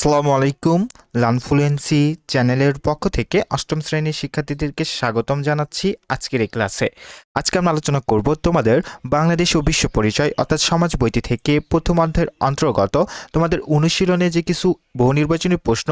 আসসালামু আলাইকুম। লানফ্লুয়েন্সি চ্যানেলের পক্ষ থেকে অষ্টম শ্রেণির শিক্ষার্থীদেরকে স্বাগতম জানাচ্ছি আজকের এই ক্লাসে। আজকে আমরা আলোচনা করব তোমাদের বাংলাদেশ ও বিশ্ব পরিচয় অর্থাৎ সমাজ বইটি থেকে প্রথম অধ্যায়ের অন্তর্গত তোমাদের অনুশীলনে যে কিছু বহু নির্বাচনী প্রশ্ন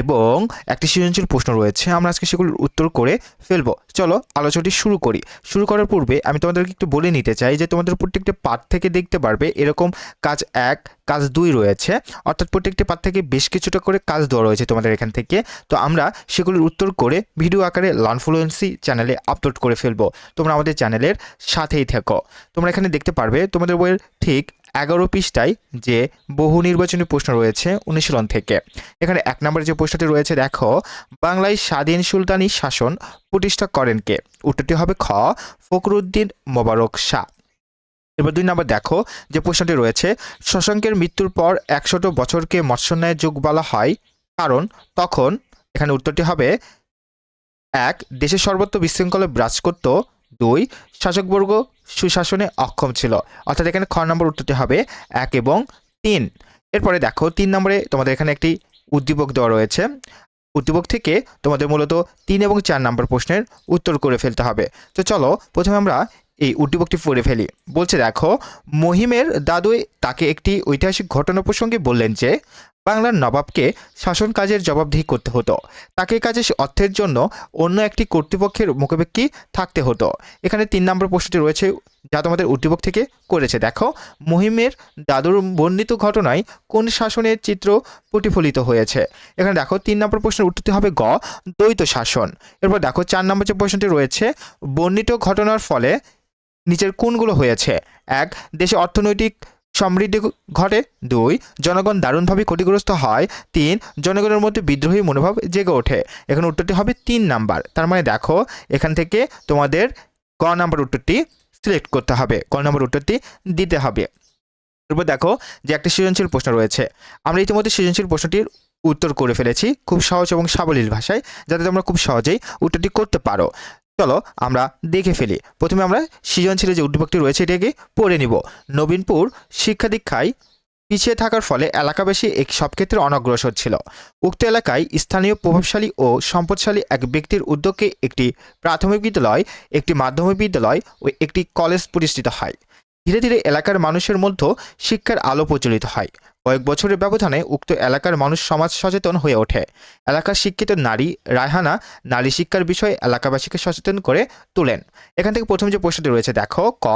এবং একটি সৃজনশীল প্রশ্ন রয়েছে। আমরা আজকে সেগুলোর উত্তর করে ফেলব। চলো, আলোচনাটি শুরু করি। শুরু করার পূর্বে আমি তোমাদেরকে একটু বলে নিতে চাই যে, তোমাদের প্রত্যেকটি পাঠ থেকে দেখতে পারবে এরকম কাজ এক, কাজ দুই রয়েছে। অর্থাৎ প্রত্যেকটি পাঠ থেকে বেশ কিছুটা করে কাজ দেওয়া রয়েছে তোমাদের এখান থেকে। তো আমরা সেগুলোর উত্তর করে ভিডিও আকারে লানফ্লুয়েন্সি চ্যানেলে আপলোড করে ফেলব। তোমরা আমাদের চ্যানেলের সাথেই থেকো। তোমরা এখানে দেখতে পারবে, তোমাদের বইয়ের ঠিক এগারো পৃষ্ঠায় যে বহু নির্বাচনী প্রশ্ন রয়েছে অনুশীলন থেকে। এখানে এক নম্বরে যে প্রশ্নটি রয়েছে, দেখো, বাংলায় স্বাধীন সুলতানি শাসন প্রতিষ্ঠা করেন কে? উত্তরটি হবে খ, ফখরুদ্দিন মোবারক শাহ। এবার দুই নম্বর দেখো, যে প্রশ্নটি রয়েছে, শশাঙ্কের মৃত্যুর পর একশত বছরকে মৎস্যন্যায় যুগ বলা হয়, কারণ তখন, এখানে উত্তরটি হবে, এক, দেশের সর্বত্র বিশৃঙ্খলে ব্রাজ করত দুই, শাসকবর্গ সুশাসনে অক্ষম ছিল। অর্থাৎ এখানে খ নম্বর উত্তরটি হবে এক এবং তিন। এরপরে দেখো, তিন নম্বরে তোমাদের এখানে একটি উদ্দীপক দেওয়া রয়েছে। উদ্দীপক থেকে তোমাদের মূলত তিন এবং চার নম্বর প্রশ্নের উত্তর করে ফেলতে হবে। তো চলো, প্রথমে আমরা এই উদ্দীপকটি পড়ে ফেলি। বলছে দেখো, মহিমের দাদুই তাকে একটি ঐতিহাসিক ঘটনা প্রসঙ্গে বললেন যে বাংলার নবাবকে শাসন কাজের জবাবদিহি করতে হতো। তাকে কাজে অর্থের জন্য অন্য একটি কর্তৃপক্ষের মুখোমুখি থাকতে হতো। এখানে তিন নম্বর প্রশ্নটি রয়েছে, যা তোমাদের উদ্দীপক থেকে করেছে। দেখো, মহিমের দাদুর বর্ণিত ঘটনায় কোন শাসনের চিত্র প্রতিফলিত হয়েছে? এখানে দেখো, তিন নম্বর প্রশ্নের উত্তরটি হবে গ, দ্বৈত শাসন। এরপর দেখো, চার নম্বর যে প্রশ্নটি রয়েছে, বর্ণিত ঘটনার ফলে নিচের কোনগুলো হয়েছে? এক, দেশে অর্থনৈতিক সমৃদ্ধি ঘটে। দুই, জনগণ দারুণভাবে ক্ষতিগ্রস্ত হয়। তিন, জনগণের মধ্যে বিদ্রোহী মনোভাব জেগে ওঠে। এখানে উত্তরটি হবে তিন নাম্বার। তার মানে দেখো, এখান থেকে তোমাদের ক নাম্বার উত্তরটি সিলেক্ট করতে হবে। ক নাম্বার উত্তরটি দিতে হবে। এরপর দেখো যে একটি সৃজনশীল প্রশ্ন রয়েছে। আমরা ইতিমধ্যে সৃজনশীল প্রশ্নটির উত্তর করে ফেলেছি খুব সহজ এবং সাবলীল ভাষায়, যাতে তোমরা খুব সহজেই উত্তরটি করতে পারো। চলো, আমরা দেখে ফেলি। প্রথমে আমরা সৃজনশীলের যে উদ্যোগটি রয়েছে, এটাকে পড়ে নিব। নবীনপুর শিক্ষা দীক্ষায় পিছিয়ে থাকার ফলে এলাকাবাসী এক সব ক্ষেত্রে অনগ্রসর ছিল। উক্ত এলাকায় স্থানীয় প্রভাবশালী ও সম্পদশালী এক ব্যক্তির উদ্যোগে একটি প্রাথমিক বিদ্যালয়, একটি মাধ্যমিক বিদ্যালয় ও একটি কলেজ প্রতিষ্ঠিত হয়। ধীরে ধীরে এলাকার মানুষের মধ্যে শিক্ষার আলো প্রচলিত হয়। কয়েক বছরের ব্যবধানে উক্ত এলাকার মানুষ সমাজ সচেতন হয়ে ওঠে। এলাকার শিক্ষিত নারী রায়হানা নারী শিক্ষার বিষয়ে এলাকাবাসীকে সচেতন করে তোলেন। এখান থেকে প্রথম যে প্রশ্নটি রয়েছে, দেখো, ক,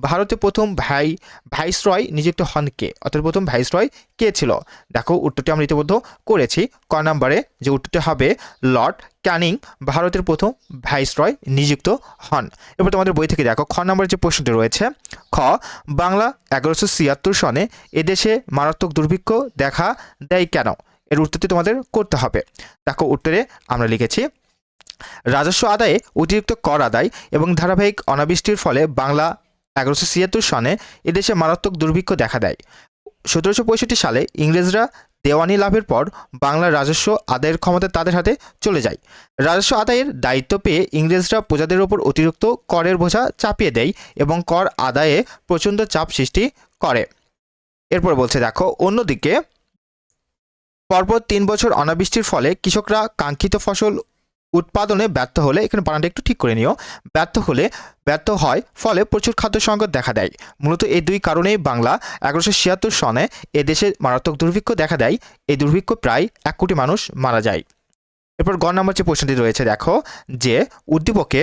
ভারতে প্রথম ভাই, ভাইসরয় নিযুক্ত হন কে? অর্থাৎ প্রথম ভাইসরয় কে ছিল? দেখো, উত্তরটি আমরা ইতিমধ্যে করেছি। ক নাম্বারে যে উত্তরটি হবে, লর্ড ক্যানিং ভারতের প্রথম ভাইসরয় নিযুক্ত হন। এবার তোমাদের বই থেকে দেখো, খ নম্বরের যে প্রশ্নটি রয়েছে, খ, বাংলা এগারোশো ছিয়াত্তর সনে এদেশে মারাত্মক দুর্ভিক্ষ দেখা দেয় কেন? এর উত্তরটি তোমাদের করতে হবে। দেখো, উত্তরে আমরা লিখেছি, রাজস্ব আদায়ে অতিরিক্ত কর আদায় এবং ধারাবাহিক অনাবৃষ্টির ফলে বাংলা এগারোশো ছিয়াত্তর সনে এদেশে মারাত্মক দুর্ভিক্ষ দেখা দেয়। সতেরোশো পঁয়ষট্টি সালে ইংরেজরা দেওয়ানি লাভের পর বাংলার রাজস্ব আদায়ের ক্ষমতা তাদের হাতে চলে যায়। রাজস্ব আদায়ের দায়িত্ব পেয়ে ইংরেজরা প্রজাদের ওপর অতিরিক্ত করের বোঝা চাপিয়ে দেয় এবং কর আদায়ে প্রচণ্ড চাপ সৃষ্টি করে। এরপর বলছে, দেখো, অন্যদিকে পরপর তিন বছর অনাবৃষ্টির ফলে কৃষকরা কাঙ্ক্ষিত ফসল উৎপাদনে ব্যর্থ হলে, এখানে বানানটা একটু ঠিক করে নিও, ব্যর্থ হলে, ব্যর্থ হয়, ফলে প্রচুর খাদ্য সংকট দেখা দেয়। মূলত এই দুই কারণেই বাংলা এগারোশো ছিয়াত্তর সনে এদেশে মারাত্মক দুর্ভিক্ষ দেখা দেয়। এই দুর্ভিক্ষ প্রায় এক কোটি মানুষ মারা যায়। এরপর গ নম্বর যে প্রশ্নটি রয়েছে, দেখো, যে উদ্দীপকে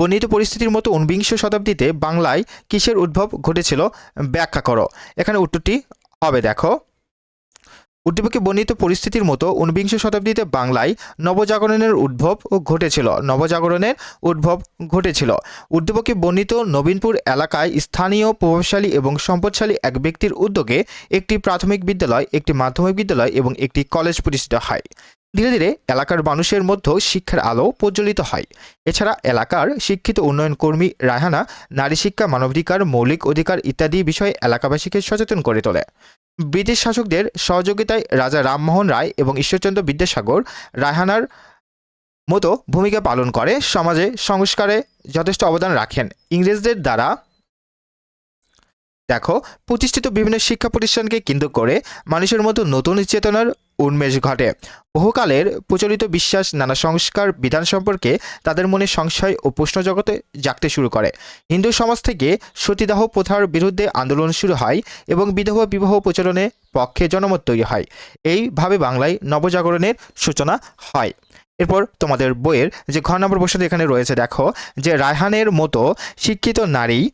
বর্ণিত পরিস্থিতির মতো ঊনবিংশ শতাব্দীতে বাংলায় কিসের উদ্ভব ঘটেছিল? ব্যাখ্যা করো। এখানে উত্তরটি হবে, দেখো। উদ্দীপকে বর্ণিত পরিস্থিতির মতো ঊনবিংশ শতাব্দীতে বাংলায় নবজাগরণের উদ্ভব ঘটেছিল। নবজাগরণের উদ্ভব ঘটেছিল। উদ্দীপকে বর্ণিত নবীনপুর এলাকায় স্থানীয় প্রভাবশালী এবং সম্পদশালী এক ব্যক্তির উদ্যোগে একটি প্রাথমিক বিদ্যালয়, একটি মাধ্যমিক বিদ্যালয় এবং একটি কলেজ প্রতিষ্ঠিত হয়। ধীরে ধীরে এলাকার মানুষের মধ্যেও শিক্ষার আলো প্রজ্বলিত হয়। এছাড়া এলাকার শিক্ষিত উন্নয়ন কর্মী রায়হানা, নারী শিক্ষা, মানবাধিকার, মৌলিক অধিকার ইত্যাদি বিষয়ে এলাকাবাসীকে সচেতন করে তোলে। ব্রিটিশ শাসকদের সহযোগিতায় রাজা রামমোহন রায় এবং ঈশ্বরচন্দ্র বিদ্যাসাগর রায়হানার মতো ভূমিকা পালন করে, সমাজে সংস্কারে যথেষ্ট অবদান রাখেন। ইংরেজদের দ্বারা দেখো, প্রতিষ্ঠিত বিভিন্ন শিক্ষা প্রতিষ্ঠানকে কেন্দ্র করে মানুষের মতো নতুন চেতনার উন্মেষ ঘটে। বহুকালের প্রচলিত বিশ্বাস, নানা সংস্কার, বিধান সম্পর্কে তাদের মনে সংশয় ও প্রশ্ন জগতে জাগতে শুরু করে। হিন্দু সমাজ থেকে সতীদাহ প্রথার বিরুদ্ধে আন্দোলন শুরু হয় এবং বিধবা বিবাহ প্রচলনের পক্ষে জনমত তৈরি হয়। এইভাবে বাংলায় নবজাগরণের সূচনা হয়। এরপর তোমাদের বইয়ের যে ঘর নম্বর প্রশ্ন এখানে রয়েছে, দেখো যে রায়হানের মতো শিক্ষিত নারী,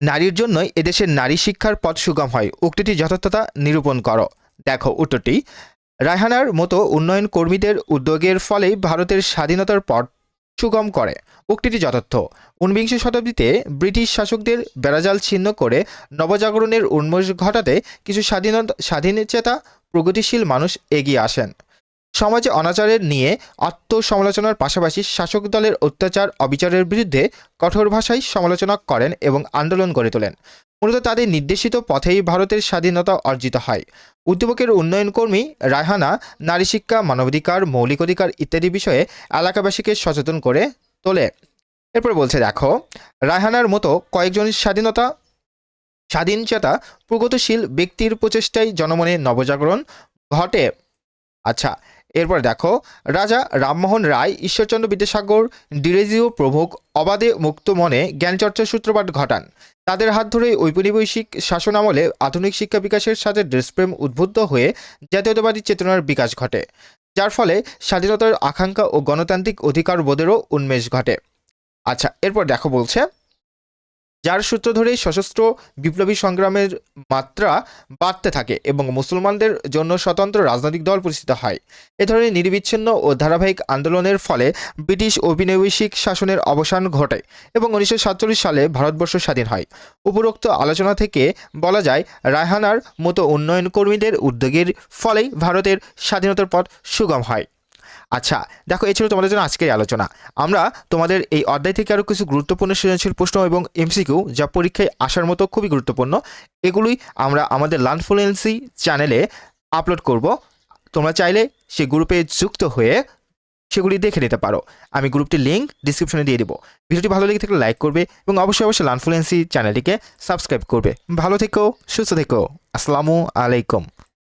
নারীর জন্যই এদেশের নারী শিক্ষার পথ সুগম হয়। উক্তিটি যথার্থতা নিরূপণ করো। দেখো উত্তরটি। রায়হানার মতো উন্নয়ন কর্মীদের উদ্যোগের ফলেই ভারতের স্বাধীনতার পথ সুগম করে। উক্তিটি যথার্থ। ঊনবিংশ শতাব্দীতে ব্রিটিশ শাসকদের বেড়াজাল ছিন্ন করে নবজাগরণের উন্মোষ ঘটাতে কিছু স্বাধীনতা, স্বাধীনচেতা প্রগতিশীল মানুষ এগিয়ে আসেন। সমাজে অনাচারের নিয়ে আত্মসমালোচনার পাশাপাশি শাসক দলের অত্যাচার, অবিচারের বিরুদ্ধে কঠোর ভাষায় সমালোচনা করেন এবং আন্দোলন গড়ে তোলেন। মূলত তাদের নির্দেশিত পথেই ভারতের স্বাধীনতা অর্জিত হয়। উদ্যোগের উন্নয়ন কর্মী রায়হানা, নারী শিক্ষা, মানবাধিকার, মৌলিক অধিকার ইত্যাদি বিষয়ে এলাকাবাসীকে সচেতন করে তোলে। এরপর বলছে, দেখো, রায়হানার মতো কয়েকজন স্বাধীনতা, স্বাধীন স্বাধীনচেতা প্রগতিশীল ব্যক্তির প্রচেষ্টায় জনমনে নবজাগরণ ঘটে। আচ্ছা এরপর দেখো, রাজা রামমোহন রায়, ঈশ্বরচন্দ্র বিদ্যাসাগর, ডিরেজিও প্রমুখ অবাধে মুক্ত মনে জ্ঞানচর্চার সূত্রপাত ঘটান। তাদের হাত ধরে ঔপনিবেশিক শাসন আমলে আধুনিক শিক্ষা বিকাশের সাথে দেশপ্রেম উদ্বুদ্ধ হয়ে জাতীয়তাবাদী চেতনার বিকাশ ঘটে, যার ফলে স্বাধীনতার আকাঙ্ক্ষা ও গণতান্ত্রিক অধিকার বোধেরও উন্মেষ ঘটে। আচ্ছা এরপর দেখো বলছে যার সূত্র ধরে সশস্ত্র বিপ্লবী সংগ্রামের মাত্রা বাড়তে থাকে এবং মুসলমানদের জন্য স্বতন্ত্র রাজনৈতিক দল প্রতিষ্ঠিত হয়। এ ধরনের নির্বিচ্ছিন্ন ও ধারাবাহিক আন্দোলনের ফলে ব্রিটিশ ঔপনিবেশিক শাসনের অবসান ঘটে এবং উনিশশো সাতচল্লিশ সালে ভারতবর্ষ স্বাধীন হয়। উপরোক্ত আলোচনা থেকে বলা যায়, রায়হানার মতো উন্নয়ন কর্মীদের উদ্যোগের ফলেই ভারতের স্বাধীনতার পথ সুগম হয়। আচ্ছা দেখো এ ছিল তোমাদের জন্য আজকের আলোচনা। আমরা তোমাদের এই অধ্যায় থেকে আরও কিছু গুরুত্বপূর্ণ সৃজনশীল প্রশ্ন এবং এমসিকিউ যা পরীক্ষায় আসার মতো খুবই গুরুত্বপূর্ণ, এগুলোই আমরা আমাদের লার্ন ফ্লুয়েন্সি চ্যানেলে আপলোড করব। তোমরা চাইলে সেই গ্রুপে যুক্ত হয়ে সেগুলি দেখে নিতে পারো। আমি গ্রুপটির লিঙ্ক ডিসক্রিপশনে দিয়ে দেবো। ভিডিওটি ভালো লেগে থাকলে লাইক করবে এবং অবশ্যই অবশ্যই লার্ন ফ্লুয়েন্সি চ্যানেলটিকে সাবস্ক্রাইব করবে। ভালো থেকো, সুস্থ থেকো। আসসালামু আলাইকুম।